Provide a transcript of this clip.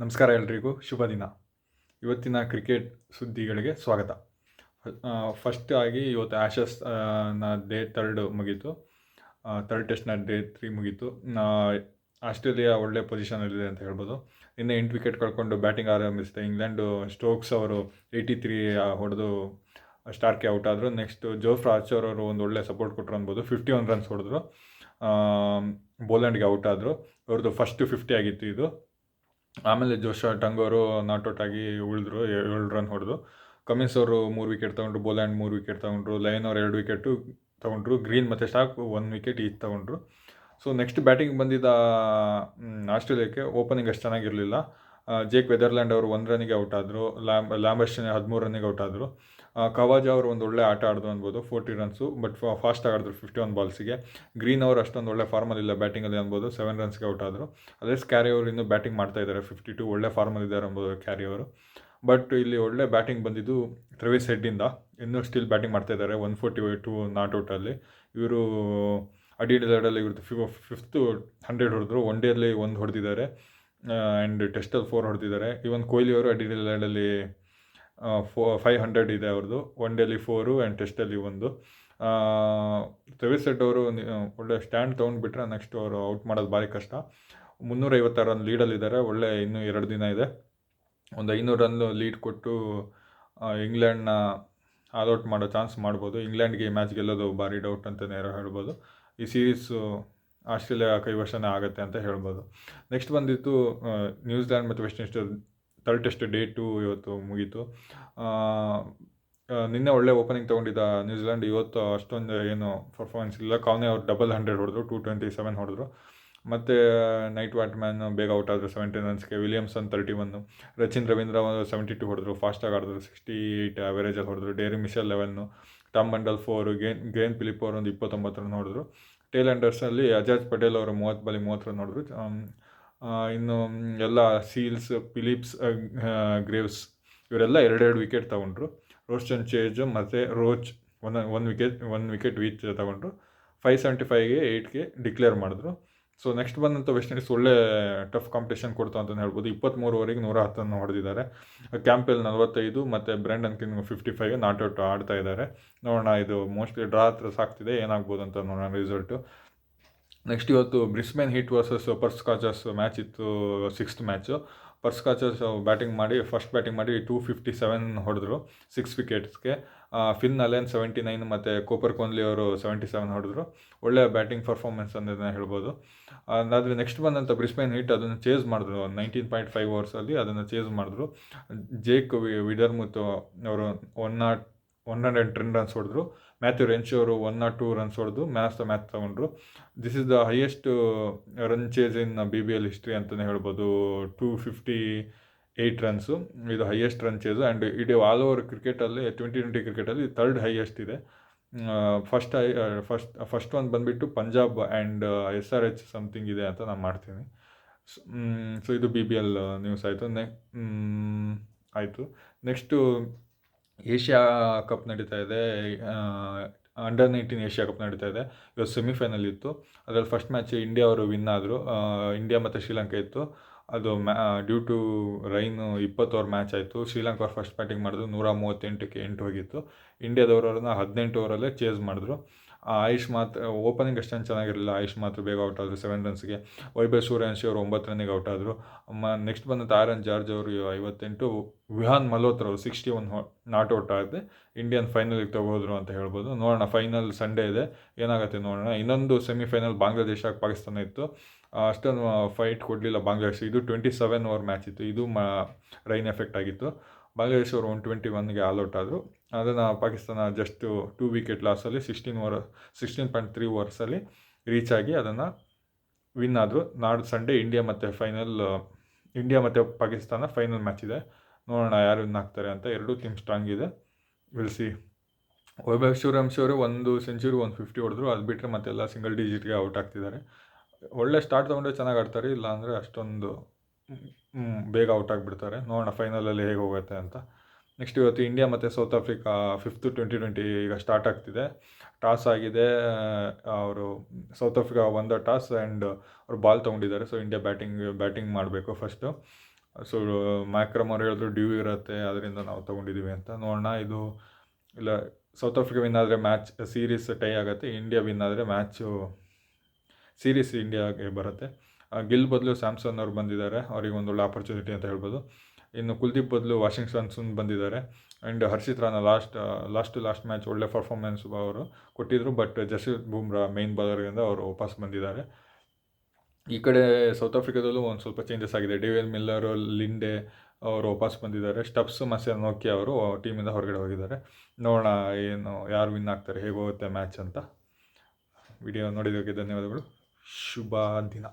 ನಮಸ್ಕಾರ ಎಲ್ರಿಗೂ, ಶುಭ ದಿನ. ಇವತ್ತಿನ ಕ್ರಿಕೆಟ್ ಸುದ್ದಿಗಳಿಗೆ ಸ್ವಾಗತ. ಫಸ್ಟ್ ಆಗಿ ಇವತ್ತು ಆ್ಯಶಸ್ನ ಡೇ ತರ್ಡ್ ಮುಗೀತು. ತರ್ಡ್ ಟೆಸ್ಟ್ನ ಡೇ ತ್ರೀ ಮುಗೀತು. ಆಸ್ಟ್ರೇಲಿಯಾ ಒಳ್ಳೆ ಪೊಸಿಷನಲ್ಲಿದೆ ಅಂತ ಹೇಳ್ಬೋದು. ನಿನ್ನೆ ಎಂಟು ವಿಕೆಟ್ ಕಳ್ಕೊಂಡು ಬ್ಯಾಟಿಂಗ್ ಆರಂಭಿಸಿದೆ. ಇಂಗ್ಲೆಂಡು ಸ್ಟೋಕ್ಸ್ ಅವರು ಏಯ್ಟಿ ತ್ರೀ ಹೊಡೆದು ಸ್ಟಾರ್ಕೆ ಔಟ್ ಆದರು. ನೆಕ್ಸ್ಟ್ ಜೋಫ್ರಾ ಆರ್ಚರ್ ಅವರು ಒಂದು ಒಳ್ಳೆ ಸಪೋರ್ಟ್ ಕೊಟ್ಟರು ಅನ್ಬೋದು. ಫಿಫ್ಟಿ ಒನ್ ರನ್ಸ್ ಹೊಡೆದ್ರು ಬೋಲೆಂಡ್ಗೆ ಔಟ್ ಆದರು. ಅವ್ರದ್ದು ಫಸ್ಟ್ ಫಿಫ್ಟಿ ಆಗಿತ್ತು ಇದು. ಆಮೇಲೆ ಜೋಶ ಟಂಗೋರು ನಾಟ್ ಔಟ್ ಆಗಿ ಉಳಿದ್ರು ಏಳು ರನ್ ಹೊಡೆದು. ಕಮಿನ್ಸ್ ಅವರು ಮೂರು ವಿಕೆಟ್ ತೊಗೊಂಡ್ರು, ಬೋಲ್ಯಾಂಡ್ ಮೂರು ವಿಕೆಟ್ ತೊಗೊಂಡ್ರು ಲೈನ್ ಅವ್ರು ಎರಡು ವಿಕೆಟು ತೊಗೊಂಡ್ರು, ಗ್ರೀನ್ ಮತ್ತು ಸ್ಟಾಕ್ ಒನ್ ವಿಕೆಟ್ ಈಚ್ ತೊಗೊಂಡ್ರು. ಸೊ ನೆಕ್ಸ್ಟ್ ಬ್ಯಾಟಿಂಗ್ ಬಂದಿದ್ದ ಆಸ್ಟ್ರೇಲಿಯಾಕ್ಕೆ ಓಪನಿಂಗ್ ಅಷ್ಟು ಚೆನ್ನಾಗಿರಲಿಲ್ಲ. ಜೇಕ್ ವೆದರ್ಲ್ಯಾಂಡ್ ಅವರು ಒಂದು ರನ್ನಿಗೆ ಔಟ್ ಆದರು ಲ್ಯಾಂಬ್ ಲ್ಯಾಂಬಸ್ಟನ್ ಹದಿಮೂರು ರನ್ನಿಗೆ ಔಟ್ ಆದರು. ಕವಾಜ್ ಅವರು ಒಂದು ಒಳ್ಳೆ ಆಟ ಆಡಿದ್ರು ಅನ್ಬೋದು ಫೋರ್ಟಿ ರನ್ಸು ಬಟ್ ಫಾಸ್ಟ್ ಆಡಿದ್ರು ಫಿಫ್ಟಿ ಒನ್ ಬಾಲ್ಸಿಗೆ ಗ್ರೀನ್ ಅವರು ಅಷ್ಟೊಂದು ಒಳ್ಳೆ ಫಾರ್ಮಲ್ಲಿಲ್ಲ ಬ್ಯಾಟಿಂಗಲ್ಲಿ ಅನ್ಬೋದು ಸೆವೆನ್ ರನ್ಸ್ಗೆ ಔಟ್ ಆದರು. ಅದೇ ಕ್ಯಾರಿ ಅವರು ಇನ್ನೂ ಬ್ಯಾಟಿಂಗ್ ಮಾಡ್ತಾ ಇದ್ದಾರೆ ಫಿಫ್ಟಿ ಟು ಒಳ್ಳೆ ಫಾರ್ಮಲ್ ಇದ್ದಾರೆ ಅನ್ಬೋದು ಕ್ಯಾರಿ ಅವರು. ಬಟ್ ಇಲ್ಲಿ ಒಳ್ಳೆ ಬ್ಯಾಟಿಂಗ್ ಬಂದಿದ್ದು ತ್ರವಿಸ್ ಹೆಡ್ಡಿಂದ ಇನ್ನೂ ಸ್ಟಿಲ್ ಬ್ಯಾಟಿಂಗ್ ಮಾಡ್ತಾ ಇದ್ದಾರೆ ಒನ್ ಫೋರ್ಟಿ ಟು ನಾಟ್ ಔಟಲ್ಲಿ ಇವರು ಅಡಿ ಲೆಡಲ್ಲಿ ಇವ್ರದ್ದು ಫಿ ಫಿಫ್ತು ಹಂಡ್ರೆಡ್ ಹೊಡೆದ್ರು ಒನ್ ಅಲ್ಲಿ ಒಂದು ಹೊಡೆದಿದ್ದಾರೆ. ಆ್ಯಂಡ್ ಟೆಸ್ಟಲ್ಲಿ ಫೋರ್ ಹೊಡೆದಿದ್ದಾರೆ. ಇವನ್ ಕೊಹ್ಲಿ ಅವರು ಅಡಿ ಲೆಡಲ್ಲಿ ಫೋ ಫೈವ್ ಹಂಡ್ರೆಡ್ ಇದೆ ಅವ್ರದ್ದು ಒನ್ ಡೇಲಿ ಫೋರು ಆ್ಯಂಡ್ ಟೆಸ್ಟಲ್ಲಿ ಒಂದು. ಸೆಟ್ ಅವರು ಒಳ್ಳೆ ಸ್ಟ್ಯಾಂಡ್ ತೊಗೊಂಡ್ಬಿಟ್ರೆ ನೆಕ್ಸ್ಟ್ ಅವರು ಔಟ್ ಮಾಡೋದು ಭಾರಿ ಕಷ್ಟ. ಮುನ್ನೂರೈವತ್ತಾರು ರನ್ ಲೀಡಲ್ಲಿದ್ದಾರೆ ಒಳ್ಳೆ ಇನ್ನೂ ಎರಡು ದಿನ ಇದೆ. ಒಂದು ಐನೂರು ರನ್ ಲೀಡ್ ಕೊಟ್ಟು ಇಂಗ್ಲೆಂಡ್ನ ಆಲ್ ಔಟ್ ಮಾಡೋ ಚಾನ್ಸ್ ಮಾಡ್ಬೋದು. ಇಂಗ್ಲೆಂಡ್ಗೆ ಈ ಮ್ಯಾಚ್ ಗೆಲ್ಲೋದು ಭಾರಿ ಡೌಟ್ ಅಂತಲೇ ಹೇಳ್ಬೋದು. ಈ ಸೀರೀಸು ಆಸ್ಟ್ರೇಲಿಯಾ ಕೈವಶನೇ ಆಗುತ್ತೆ ಅಂತ ಹೇಳ್ಬೋದು. ನೆಕ್ಸ್ಟ್ ಬಂದಿತ್ತು ನ್ಯೂಜಿಲ್ಯಾಂಡ್ ಮತ್ತು West Indies third test day two ಇವತ್ತು ಮುಗೀತು. ನಿನ್ನೆ ಒಳ್ಳೆ ಓಪನಿಂಗ್ ತೊಗೊಂಡಿದ್ದ ನ್ಯೂಜಿಲೆಂಡ್ ಇವತ್ತು ಅಷ್ಟೊಂದು ಏನು ಪರ್ಫಾರ್ಮೆನ್ಸ್ ಇಲ್ಲ. ಕಾವ್ನೆ ಅವ್ರು ಡಬಲ್ ಹಂಡ್ರೆಡ್ ಹೊಡೆದ್ರು ಟು ಟ್ವೆಂಟಿ ಸೆವೆನ್ ಹೊಡೆದ್ರು. ಮತ್ತು ನೈಟ್ ಮ್ಯಾನ್ ಬೇಗ ಔಟ್ ಆದರು seventeen ರನ್ಸ್ಗೆ Williamson thirty one Rachin Ravindra seventy two ಹೊಡೆದ್ರು ಫಾಸ್ಟಾಗಿ ಆಡಿದ್ರು ಸಿಕ್ಸ್ಟಿ ಏಯ್ಟ್ ಅವರೇಜಲ್ಲಿ ಹೊಡೆದ್ರು. Daryl Mitchell eleven Tom Blundell four gain grain Philip ಅವರು ಒಂದು ಇಪ್ಪತ್ತೊಂಬತ್ತು ರನ್ ಹೊಡೆದ್ರು. ಟೇಲ್ ಅಂಡರ್ಸಲ್ಲಿ ಅಜಾಜ್ ಪಟೇಲ್ ಅವರು ಮೂವತ್ತು ಬಲಿ ಮೂವತ್ತು ರನ್ ಹೊಡೆದ್ರು. ಇನ್ನು ಎಲ್ಲ ಸೀಲ್ಸ್ ಫಿಲಿಪ್ಸ್ ಗ್ರೇವ್ಸ್ ಇವರೆಲ್ಲ ಎರಡೆರಡು ವಿಕೆಟ್ ತೊಗೊಂಡ್ರು. ರೋಸ್ಟನ್ ಚೇಜ್ ಮತ್ತು Roach one one wicket one wicket each ತೊಗೊಂಡ್ರು. ಫೈವ್ ಸೆವೆಂಟಿ ಫೈವ್ಗೆ ಏಯ್ಟ್ಗೆ ಡಿಕ್ಲೇರ್ ಮಾಡಿದ್ರು. ಸೊ ನೆಕ್ಸ್ಟ್ ಬಂದಂಥ ವೆಸ್ಟ್ ಇಂಡೀಸ್ ಒಳ್ಳೆ ಟಫ್ ಕಾಂಪಿಟೇಷನ್ ಕೊಡ್ತು ಅಂತಲೇ ಹೇಳ್ಬೋದು. ಇಪ್ಪತ್ತ್ಮೂರುವರೆಗೆ ನೂರ ಹತ್ತನ್ನು ಹೊಡೆದಿದ್ದಾರೆ. ಕ್ಯಾಂಪೆಲ್ ನಲವತ್ತೈದು ಮತ್ತು ಬ್ರ್ಯಾಂಡನ್ ಕಿಂಗ್ ಫಿಫ್ಟಿ ಫೈವ್ಗೆ ನಾಟ್ ಔಟ್ ಆಡ್ತಾ ಇದ್ದಾರೆ. ನೋಡೋಣ, ಇದು ಮೋಸ್ಟ್ಲಿ ಡ್ರಾ ಹತ್ರ ಸಾಕ್ತಿದೆ, ಏನಾಗ್ಬೋದು ಅಂತ ನೋಡೋಣ ರಿಸಲ್ಟು ನೆಕ್ಸ್ಟ್ ಇವತ್ತು Brisbane Heat versus Perth Scorchers match ಇತ್ತು, sixth match. Perth Scorchers batting ಮಾಡಿ, ಫಸ್ಟ್ ಬ್ಯಾಟಿಂಗ್ ಮಾಡಿ ಟೂ ಫಿಫ್ಟಿ ಸೆವೆನ್ ಹೊಡೆದ್ರು ಸಿಕ್ಸ್ ವಿಕೆಟ್ಸ್ಗೆ. ಫಿನ್ ಅಲೆನ್ ಸೆವೆಂಟಿ ನೈನ್ ಮತ್ತು ಕೋಪರ್ ಕೊಹ್ಲಿ ಅವರು ಸೆವೆಂಟಿ ಸೆವೆನ್ ಹೊಡೆದ್ರು. ಒಳ್ಳೆಯ ಬ್ಯಾಟಿಂಗ್ ಪರ್ಫಾರ್ಮೆನ್ಸ್ ಅನ್ನೋದನ್ನ ಹೇಳ್ಬೋದು. ಅದಾದರೆ ನೆಕ್ಸ್ಟ್ ಬಂದಂಥ ಬ್ರಿಸ್ಬೇನ್ ಹಿಟ್ ಅದನ್ನು ಚೇಸ್ ಮಾಡಿದ್ರು. ನೈನ್ಟೀನ್ ಪಾಯಿಂಟ್ ಫೈವ್ ಓವರ್ಸಲ್ಲಿ ಅದನ್ನು ಚೇಸ್ ಮಾಡಿದ್ರು. ಜೇಕ್ ವಿಡರ್ಮುತ್ ಅವರು one not one hundred ten runs ಹೊಡೆದ್ರು. ಮ್ಯಾಥ್ಯೂ ರೆಂಚ್ ಅವರು ಒನ್ ನಾಟ್ ಟೂ ರನ್ಸ್ ಹೊಡೆದು ಮ್ಯಾಚ್ ಮ್ಯಾಚ್ ತೊಗೊಂಡ್ರು this is the highest run chase in B B L history ಅಂತಲೇ ಹೇಳ್ಬೋದು. ಟೂ ಫಿಫ್ಟಿ ಏಯ್ಟ್ ರನ್ಸು ಇದು highest run chase and ಇಡೀ all over ಕ್ರಿಕೆಟಲ್ಲಿ twenty twenty ಕ್ರಿಕೆಟಲ್ಲಿ third highest ಇದೆ. First high first first ಒಂದು ಬಂದುಬಿಟ್ಟು Punjab and S R H something ಇದೆ ಅಂತ ನಾನು ಮಾಡ್ತೀನಿ. ಸೊ ಇದು ಬಿ ಬಿ ಎಲ್ ನ್ಯೂಸ್ ಆಯಿತು. ನೆ ಆಯಿತು. ನೆಕ್ಸ್ಟು ಏಷ್ಯಾ ಕಪ್ ನಡೀತಾ ಇದೆ ಅಂಡರ್ ನೈನ್ಟೀನ್ ಏಷ್ಯಾ ಕಪ್ ನಡೀತಾ ಇದೆ. ಇವತ್ತು ಸೆಮಿಫೈನಲ್ ಇತ್ತು. ಅದರಲ್ಲಿ ಫಸ್ಟ್ ಮ್ಯಾಚ್ ಇಂಡಿಯಾ ಅವರು ವಿನ್ ಆದರು. ಇಂಡಿಯಾ ಮತ್ತು ಶ್ರೀಲಂಕಾ ಇತ್ತು. ಅದು ಮ್ಯಾ ಡ್ಯೂ ಟು ರೈನ್ ಇಪ್ಪತ್ತು ಓವರ್ ಮ್ಯಾಚ್ ಆಯಿತು. ಶ್ರೀಲಂಕಾ ಅವ್ರು ಫಸ್ಟ್ ಬ್ಯಾಟಿಂಗ್ ಮಾಡಿದ್ರು. ನೂರ ಮೂವತ್ತೆಂಟಕ್ಕೆ ಎಂಟು ಹೋಗಿತ್ತು. ಇಂಡಿಯಾದವ್ರನ್ನ ಹದಿನೆಂಟು ಓವರಲ್ಲೇ ಚೇಸ್ ಮಾಡಿದ್ರು. ಆಯುಷ್ ಮಾತ್ರ ಓಪನಿಂಗ್ ಅಷ್ಟೊಂದು ಚೆನ್ನಾಗಿರಲಿಲ್ಲ. ಆಯುಷ್ ಮಾತ್ರ ಬೇಗ ಔಟ್ ಆದರು ಸೆವೆನ್ ರನ್ಸ್ಗೆ ವೈಭವ್ ಸೂರ್ಯವಂಶಿ ಅವರು ಒಂಬತ್ತು ರನ್ನಿಗೆ ಔಟ್ ಆದರು. ಮ ನೆಕ್ಸ್ಟ್ ಬಂದಂಥ ಆರನ್ ಜಾರ್ಜ್ ಅವರು ಐವತ್ತೆಂಟು, ವಿಹಾನ್ ಮಲ್ಹೋತ್ರ ಅವರು ಸಿಕ್ಸ್ಟಿ ಒನ್ ನಾಟ್ ಔಟ್ ಆಗಿದೆ ಇಂಡಿಯನ್ ಫೈನಲಿಗೆ ತಗೋದ್ರು ಅಂತ ಹೇಳ್ಬೋದು. ನೋಡೋಣ ಫೈನಲ್ ಸಂಡೇ ಇದೆ. ಏನಾಗುತ್ತೆ ನೋಡೋಣ. ಇನ್ನೊಂದು ಸೆಮಿಫೈನಲ್ ಬಾಂಗ್ಲಾದೇಶ ಪಾಕಿಸ್ತಾನ ಇತ್ತು. ಅಷ್ಟೊಂದು ಫೈಟ್ ಕೊಡಲಿಲ್ಲ ಬಾಂಗ್ಲಾದೇಶ. ಇದು ಟ್ವೆಂಟಿ ಸೆವೆನ್ ಓವರ್ ಮ್ಯಾಚ್ ಇತ್ತು. ಇದು ಮ, ರೈನ್ ಎಫೆಕ್ಟ್ ಆಗಿತ್ತು. ಬಾಂಗ್ಲಾದೇಶ ಅವರು ಒನ್ ಟ್ವೆಂಟಿ ಒನ್ಗೆ ಆಲ್ಔಟ್ ಆದರು. ಅದನ್ನು Pakistan just two wicket ಲಾಸಲ್ಲಿ sixteen over sixteen point three ಓವರ್ಸಲ್ಲಿ reach ಆಗಿ ಅದನ್ನು ವಿನ್ ಆದರು. ನಾಡ್ ಸಂಡೇ ಇಂಡಿಯಾ ಮತ್ತು ಫೈನಲ್ ಇಂಡಿಯಾ ಮತ್ತು ಪಾಕಿಸ್ತಾನ ಫೈನಲ್ ಮ್ಯಾಚ್ ಇದೆ. ನೋಡೋಣ ಯಾರು ವಿನ್ ಆಗ್ತಾರೆ ಅಂತ. ಎರಡೂ ಟೀಮ್ ಸ್ಟ್ರಾಂಗ್ ಇದೆ. ವಿಲ್ಸಿ ವೈಭವ್ ಸೂರ್ಯವಂಶಿ ಅವರು ಒಂದು ಸೆಂಚುರಿ ಒಂದು ಫಿಫ್ಟಿ ಹೊಡೆದ್ರು. ಅದು ಬಿಟ್ಟರೆ ಮತ್ತೆಲ್ಲ ಸಿಂಗಲ್ ಡಿಜಿಟ್ಗೆ ಔಟ್ ಆಗ್ತಿದ್ದಾರೆ. ಒಳ್ಳೆ ಸ್ಟಾರ್ಟ್ ತೊಗೊಂಡ್ರೆ ಚೆನ್ನಾಗಿ ಆಡ್ತಾರೆ. ಇಲ್ಲಾಂದರೆ ಅಷ್ಟೊಂದು ಬೇಗ ಔಟ್ ಆಗಿಬಿಡ್ತಾರೆ. ನೋಡೋಣ ಫೈನಲಲ್ಲಿ ಹೇಗೆ ಹೋಗುತ್ತೆ ಅಂತ. ನೆಕ್ಸ್ಟ್ ಇವತ್ತು ಇಂಡಿಯಾ ಮತ್ತು South Africa fifth twenty twenty ಈಗ ಸ್ಟಾರ್ಟ್ ಆಗ್ತಿದೆ. ಟಾಸ್ ಆಗಿದೆ ಅವರು ಸೌತ್ ಆಫ್ರಿಕಾ ಒಂದ ಟಾಸ್ ಆ್ಯಂಡ್ ಅವರು ಬಾಲ್ ತೊಗೊಂಡಿದ್ದಾರೆ. ಸೊ ಇಂಡಿಯಾ ಬ್ಯಾಟಿಂಗ್ ಬ್ಯಾಟಿಂಗ್ ಮಾಡಬೇಕು ಫಸ್ಟು ಸೊ ಮ್ಯಾಕ್ರಮ್ ಅವ್ರು ಹೇಳಿದ್ರು ಡ್ಯೂ ಇರುತ್ತೆ ಅದರಿಂದ ನಾವು ತೊಗೊಂಡಿದ್ದೀವಿ ಅಂತ. ನೋಡೋಣ, ಇದು ಇಲ್ಲ ಸೌತ್ ಆಫ್ರಿಕಾ ವಿನ್ ಆದರೆ ಮ್ಯಾಚ್ ಸೀರೀಸ್ ಟೈ ಆಗುತ್ತೆ. ಇಂಡಿಯಾ ವಿನ್ ಆದರೆ ಮ್ಯಾಚು ಸೀರೀಸ್ ಇಂಡಿಯಾಗೆ ಬರುತ್ತೆ. ಗಿಲ್ ಬದಲು ಸ್ಯಾಮ್ಸನ್ ಅವ್ರು ಬಂದಿದ್ದಾರೆ. ಅವ್ರಿಗೆ ಒಂದು ಒಳ್ಳೆ ಆಪರ್ಚುನಿಟಿ ಅಂತ ಹೇಳ್ಬೋದು. ಇನ್ನು ಕುಲ್ದೀಪ್ ಬದಲು ವಾಷಿಂಗ್ಟನ್ ಸುನ್ ಬಂದಿದ್ದಾರೆ. And Harshit Rana last last two last match ಒಳ್ಳೆ ಪರ್ಫಾರ್ಮೆನ್ಸ್ ಅವರು ಕೊಟ್ಟಿದ್ದರು ಬಟ್ ಜಸ್ಪ್ರೀತ್ ಬೂಮ್ರಾ ಮೈನ್ ಬೌಲರ್ಗಿಂದ ಅವರು ವಾಪಸ್ ಬಂದಿದ್ದಾರೆ. ಈ ಕಡೆ ಸೌತ್ ಆಫ್ರಿಕಾದಲ್ಲೂ ಒಂದು ಸ್ವಲ್ಪ ಚೇಂಜಸ್ ಆಗಿದೆ. ಡೇವಿಲ್ ಮಿಲ್ಲರು ಲಿಂಡೆ ಅವರು ವಾಪಸ್ ಬಂದಿದ್ದಾರೆ. ಸ್ಟಬ್ಸ್ ಮಸೆ ನೋಕಿ ಅವರು ಟೀಮಿಂದ ಹೊರಗಡೆ ಹೋಗಿದ್ದಾರೆ. ನೋಡೋಣ ಏನು, ಯಾರು ವಿನ್ ಆಗ್ತಾರೆ, ಹೇಗೆ ಹೋಗುತ್ತೆ ಮ್ಯಾಚ್ ಅಂತ. ವಿಡಿಯೋ ನೋಡಿದ್ದಕ್ಕೆ ಧನ್ಯವಾದಗಳು. ಶುಭ ದಿನ.